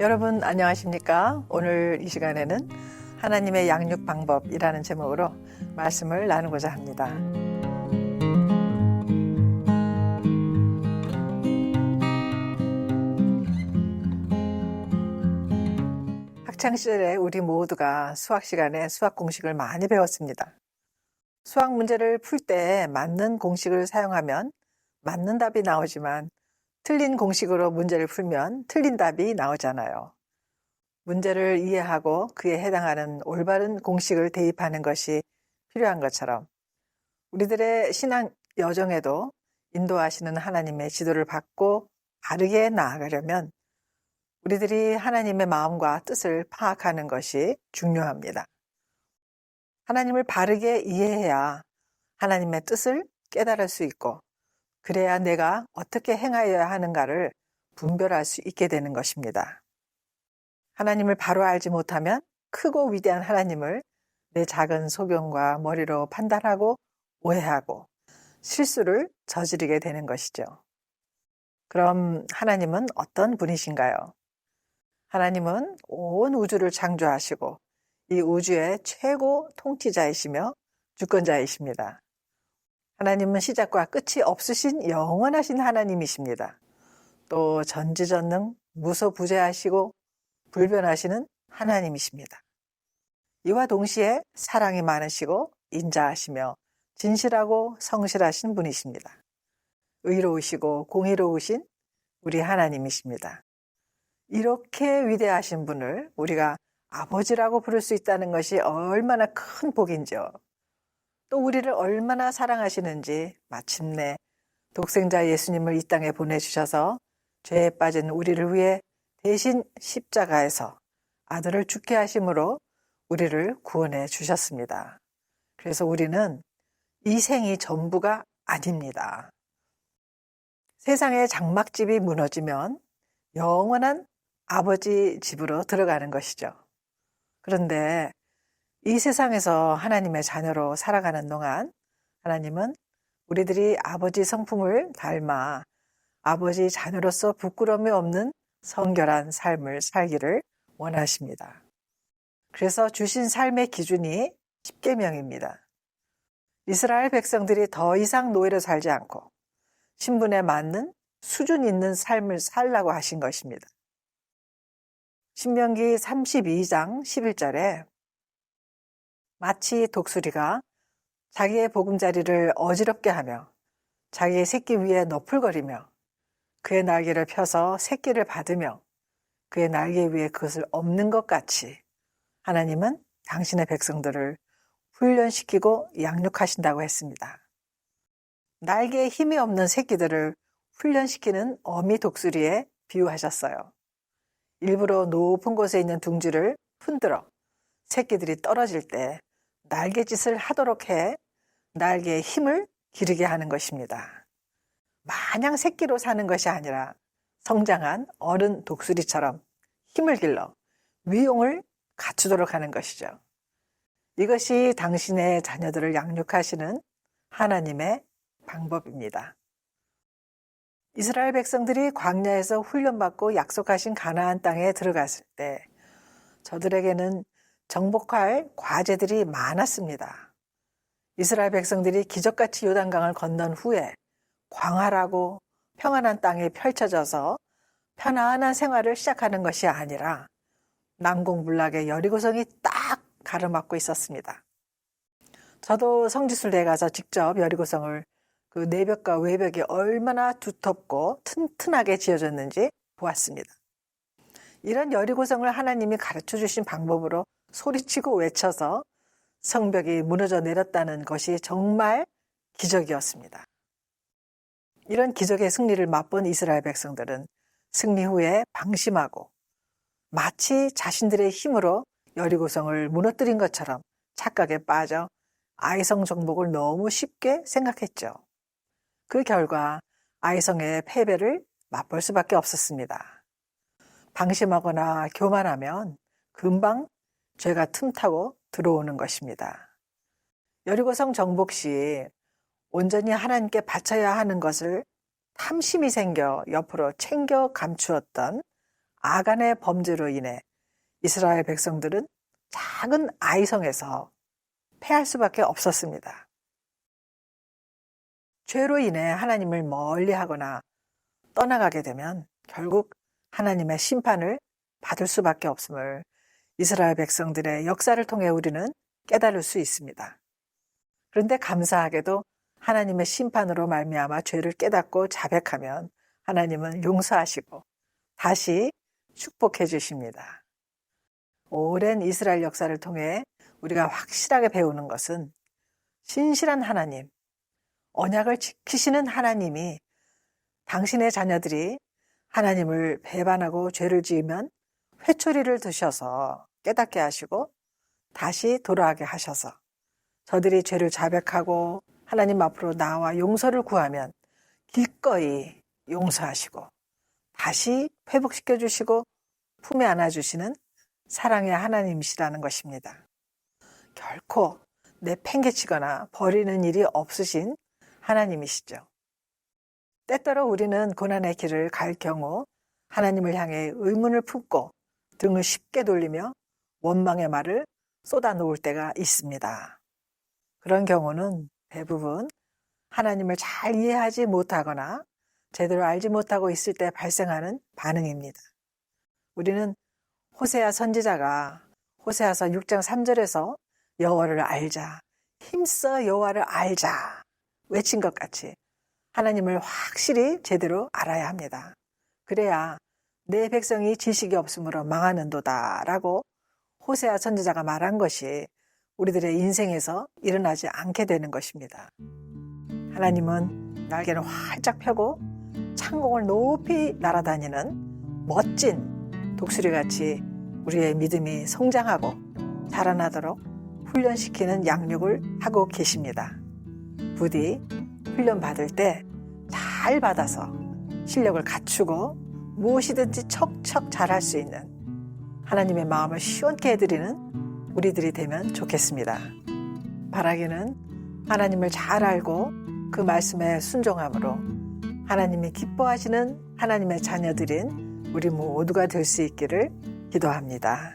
여러분 안녕하십니까? 오늘 이 시간에는 하나님의 양육 방법이라는 제목으로 말씀을 나누고자 합니다. 학창 시절에 우리 모두가 수학 시간에 수학 공식을 많이 배웠습니다. 수학 문제를 풀 때 맞는 공식을 사용하면 맞는 답이 나오지만 틀린 공식으로 문제를 풀면 틀린 답이 나오잖아요. 문제를 이해하고 그에 해당하는 올바른 공식을 대입하는 것이 필요한 것처럼 우리들의 신앙 여정에도 인도하시는 하나님의 지도를 받고 바르게 나아가려면 우리들이 하나님의 마음과 뜻을 파악하는 것이 중요합니다. 하나님을 바르게 이해해야 하나님의 뜻을 깨달을 수 있고 그래야 내가 어떻게 행하여야 하는가를 분별할 수 있게 되는 것입니다. 하나님을 바로 알지 못하면 크고 위대한 하나님을 내 작은 소견과 머리로 판단하고 오해하고 실수를 저지르게 되는 것이죠. 그럼 하나님은 어떤 분이신가요? 하나님은 온 우주를 창조하시고 이 우주의 최고 통치자이시며 주권자이십니다. 하나님은 시작과 끝이 없으신 영원하신 하나님이십니다. 또 전지전능 무소부재하시고 불변하시는 하나님이십니다. 이와 동시에 사랑이 많으시고 인자하시며 진실하고 성실하신 분이십니다. 의로우시고 공의로우신 우리 하나님이십니다. 이렇게 위대하신 분을 우리가 아버지라고 부를 수 있다는 것이 얼마나 큰 복인지요. 또 우리를 얼마나 사랑하시는지 마침내 독생자 예수님을 이 땅에 보내주셔서 죄에 빠진 우리를 위해 대신 십자가에서 아들을 죽게 하심으로 우리를 구원해 주셨습니다. 그래서 우리는 이 생이 전부가 아닙니다. 세상의 장막집이 무너지면 영원한 아버지 집으로 들어가는 것이죠. 그런데 이 세상에서 하나님의 자녀로 살아가는 동안 하나님은 우리들이 아버지 성품을 닮아 아버지 자녀로서 부끄러움이 없는 성결한 삶을 살기를 원하십니다. 그래서 주신 삶의 기준이 10계명입니다. 이스라엘 백성들이 더 이상 노예로 살지 않고 신분에 맞는 수준 있는 삶을 살라고 하신 것입니다. 신명기 32장 11절에 마치 독수리가 자기의 보금자리를 어지럽게 하며 자기의 새끼 위에 너풀거리며 그의 날개를 펴서 새끼를 받으며 그의 날개 위에 그것을 없는 것 같이 하나님은 당신의 백성들을 훈련시키고 양육하신다고 했습니다. 날개에 힘이 없는 새끼들을 훈련시키는 어미 독수리에 비유하셨어요. 일부러 높은 곳에 있는 둥지를 흔들어 새끼들이 떨어질 때 날개짓을 하도록 해 날개의 힘을 기르게 하는 것입니다. 마냥 새끼로 사는 것이 아니라 성장한 어른 독수리처럼 힘을 길러 위용을 갖추도록 하는 것이죠. 이것이 당신의 자녀들을 양육하시는 하나님의 방법입니다. 이스라엘 백성들이 광야에서 훈련받고 약속하신 가나안 땅에 들어갔을 때 저들에게는 정복할 과제들이 많았습니다. 이스라엘 백성들이 기적같이 요단강을 건넌 후에 광활하고 평안한 땅에 펼쳐져서 편안한 생활을 시작하는 것이 아니라 난공불락의 여리고성이 딱 가로막고 있었습니다. 저도 성지순례에 가서 직접 여리고성을 그 내벽과 외벽이 얼마나 두텁고 튼튼하게 지어졌는지 보았습니다. 이런 여리고성을 하나님이 가르쳐 주신 방법으로 소리치고 외쳐서 성벽이 무너져 내렸다는 것이 정말 기적이었습니다. 이런 기적의 승리를 맛본 이스라엘 백성들은 승리 후에 방심하고 마치 자신들의 힘으로 여리고성을 무너뜨린 것처럼 착각에 빠져 아이성 정복을 너무 쉽게 생각했죠. 그 결과 아이성의 패배를 맛볼 수밖에 없었습니다. 방심하거나 교만하면 금방 죄가 틈타고 들어오는 것입니다. 여리고성 정복 시 온전히 하나님께 바쳐야 하는 것을 탐심이 생겨 옆으로 챙겨 감추었던 아간의 범죄로 인해 이스라엘 백성들은 작은 아이성에서 패할 수밖에 없었습니다. 죄로 인해 하나님을 멀리 하거나 떠나가게 되면 결국 하나님의 심판을 받을 수밖에 없음을 이스라엘 백성들의 역사를 통해 우리는 깨달을 수 있습니다. 그런데 감사하게도 하나님의 심판으로 말미암아 죄를 깨닫고 자백하면 하나님은 용서하시고 다시 축복해 주십니다. 오랜 이스라엘 역사를 통해 우리가 확실하게 배우는 것은 신실한 하나님, 언약을 지키시는 하나님이 당신의 자녀들이 하나님을 배반하고 죄를 지으면 회초리를 드셔서 깨닫게 하시고 다시 돌아가게 하셔서 저들이 죄를 자백하고 하나님 앞으로 나와 용서를 구하면 기꺼이 용서하시고 다시 회복시켜 주시고 품에 안아 주시는 사랑의 하나님이시라는 것입니다. 결코 내팽개치거나 버리는 일이 없으신 하나님이시죠. 때때로 우리는 고난의 길을 갈 경우 하나님을 향해 의문을 품고 등을 쉽게 돌리며 원망의 말을 쏟아 놓을 때가 있습니다. 그런 경우는 대부분 하나님을 잘 이해하지 못하거나 제대로 알지 못하고 있을 때 발생하는 반응입니다. 우리는 호세아 선지자가 호세아서 6장 3절에서 여호와를 알자, 힘써 여호와를 알자 외친 것 같이 하나님을 확실히 제대로 알아야 합니다. 그래야 내 백성이 지식이 없으므로 망하는도다라고 호세아 선지자가 말한 것이 우리들의 인생에서 일어나지 않게 되는 것입니다. 하나님은 날개를 활짝 펴고 창공을 높이 날아다니는 멋진 독수리 같이 우리의 믿음이 성장하고 자라나도록 훈련시키는 양육을 하고 계십니다. 부디 훈련 받을 때 잘 받아서 실력을 갖추고 무엇이든지 척척 잘할 수 있는 하나님의 마음을 시원케 해드리는 우리들이 되면 좋겠습니다. 바라기는 하나님을 잘 알고 그 말씀에 순종함으로 하나님이 기뻐하시는 하나님의 자녀들인 우리 모두가 될 수 있기를 기도합니다.